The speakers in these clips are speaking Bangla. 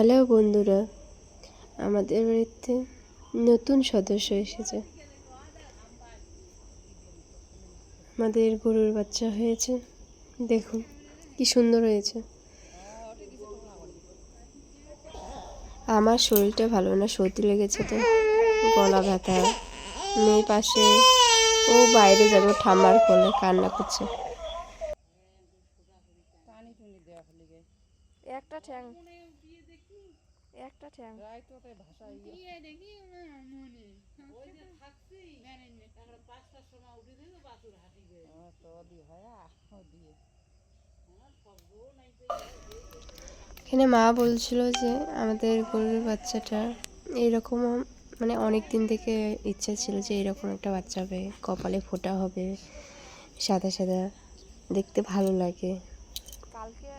হ্যালো বন্ধুরা, আমাদের বাড়িতে নতুন সদস্য এসেছে। আমাদের গরুর বাচ্চা হয়েছে। দেখুন, কি সুন্দর হয়েছে। আমার শরীরটা ভালো না, সর্দি লেগেছে তো, গলা ব্যথা। মেয়ে পাশে ও বাইরে যাবে, ঠাম্মার কোলে কান্না করছে। একটা ঠ্যাং। একটা ঠ্যাং। এখানে মা বলছিল যে আমাদের গরুর বাচ্চাটা এইরকম মানে অনেক দিন থেকে ইচ্ছা ছিল যে এরকম একটা বাচ্চা হবে কপালে ফোটা হবে সাদা সাদা দেখতে ভালো লাগে। কালকে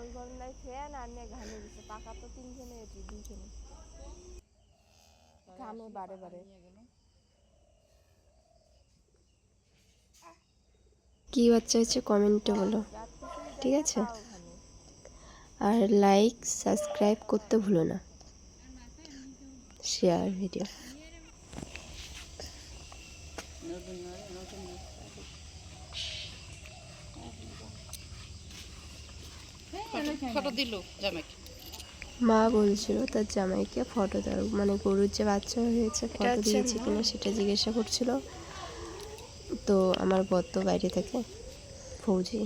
ওই ঘটনায় ফ্যান আর নিয়ে ঘামে দিছে। পাকা তো তিনজনে এটি দুইজনে ঘামে বারে বারে। কি বাচ্চা হচ্ছে কমেন্টে বলো। ঠিক আছে? আর লাইক সাবস্ক্রাইব করতে ভুলো না। শেয়ার ভিডিও নতুন নয় নতুন ফটো দিল জামাইকে। মা বলছিল তার জামাইকে ফটো দাও মানে গরুর যে বাচ্চা হয়েছে ফটো দিয়েছে কিনা সেটা জিজ্ঞাসা করছিল। তো আমার বর তো বাইরে থাকে ফৌজি